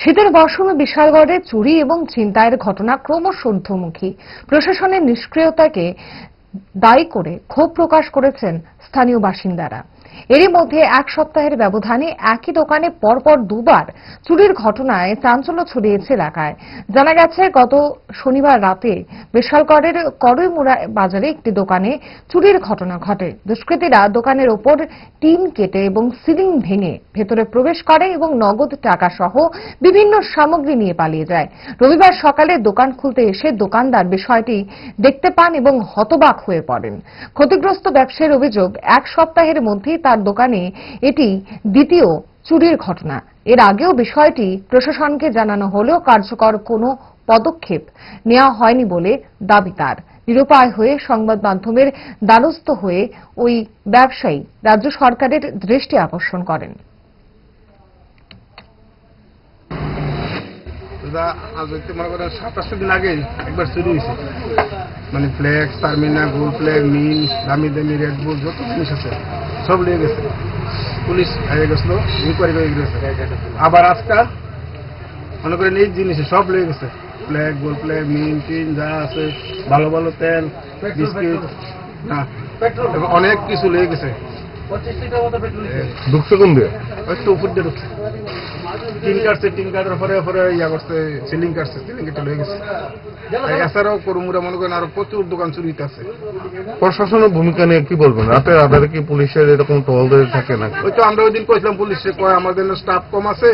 শীতের মরশুমে বিশালগড়ে চুরি এবং ছিনতাইয়ের ঘটনা ক্রমশ ঊর্ধ্বমুখী। প্রশাসনের নিষ্ক্রিয়তাকে দায়ী করে ক্ষোভ প্রকাশ করেছেন স্থানীয় বাসিন্দারা। এরই মধ্যে এক সপ্তাহের ব্যবধানে একই দোকানে পরপর দুবার চুরির ঘটনায় চাঞ্চল্য ছড়িয়েছে এলাকায়। জানা গেছে, গত শনিবার রাতে বিশালগড়ের করইমুড়া বাজারে একটি দোকানে চুরির ঘটনা ঘটে। দুষ্কৃতীরা দোকানের ওপর টিন কেটে এবং সিলিং ভেঙে ভেতরে প্রবেশ করে এবং নগদ টাকা সহ বিভিন্ন সামগ্রী নিয়ে পালিয়ে যায়। রবিবার সকালে দোকান খুলতে এসে দোকানদার বিষয়টি দেখতে পান এবং হতবাক হয়ে পড়েন। ক্ষতিগ্রস্ত ব্যবসায়ীর অভিযোগ, এক সপ্তাহের মধ্যেই তার দোকানে এটি দ্বিতীয় চুরির ঘটনা। এর আগেও বিষয়টি প্রশাসনকে জানানো হলেও কার্যকর কোনো পদক্ষেপ নেওয়া হয়নি বলে দাবি তার। নিরুপায় হয়ে সংবাদ মাধ্যমের দ্বারস্থ হয়ে ওই ব্যবসায়ী রাজ্য সরকারের দৃষ্টি আকর্ষণ করেন। মনে ফ্লেক্স টার্মিনা গোল ফ্লেগ মিন দামি দামি রেড বুল যত জিনিস আছে। সব নিয়ে গেছে। পুলিশ হয়ে গেছিল ইনকোয়ারি করে গেছে। আবার আজকাল মনে করে নিজ জিনিস সব লেগে গেছে। ফ্ল্যাগ গোল ফ্ল্যাগ মিন টিন যা আছে ভালো ভালো তেল বিস্কিট না অনেক কিছু লেগে গেছে। ঢুকছে কোন দিয়ে? একটু উপর দিয়ে ঢুকছে। টিন কাটছে টিন কাটার পরে পরে ইয়া করছে সিলিং কাটছে সিলিং কেটে লয়ে গেছে। এছাড়াও করমুরা মনে করেন আরও প্রচুর দোকান চুরিতে আছে। প্রশাসনের ভূমিকা নিয়ে কি বলবেন? রাতের আধারে কি পুলিশের এরকম টহলদের থাকে না ওই তো আমরা ওই দিন কইছিলাম পুলিশে কয় আমাদের স্টাফ কম আছে।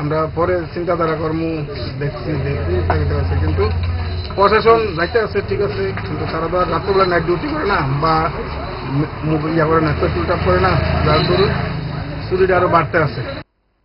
আমরা পরে চিন্তাধারা কর্ম দেখছি দেখছি চাকরিতে আছে। কিন্তু প্রশাসন যাইতে আছে ঠিক আছে কিন্তু তারা তো রাত্রবেলা নাইট ডিউটি করে না বা ইয়া করে না পেট্রোল টাপ করে না যার দরুন চুরিটা আরও বাড়তে আছে।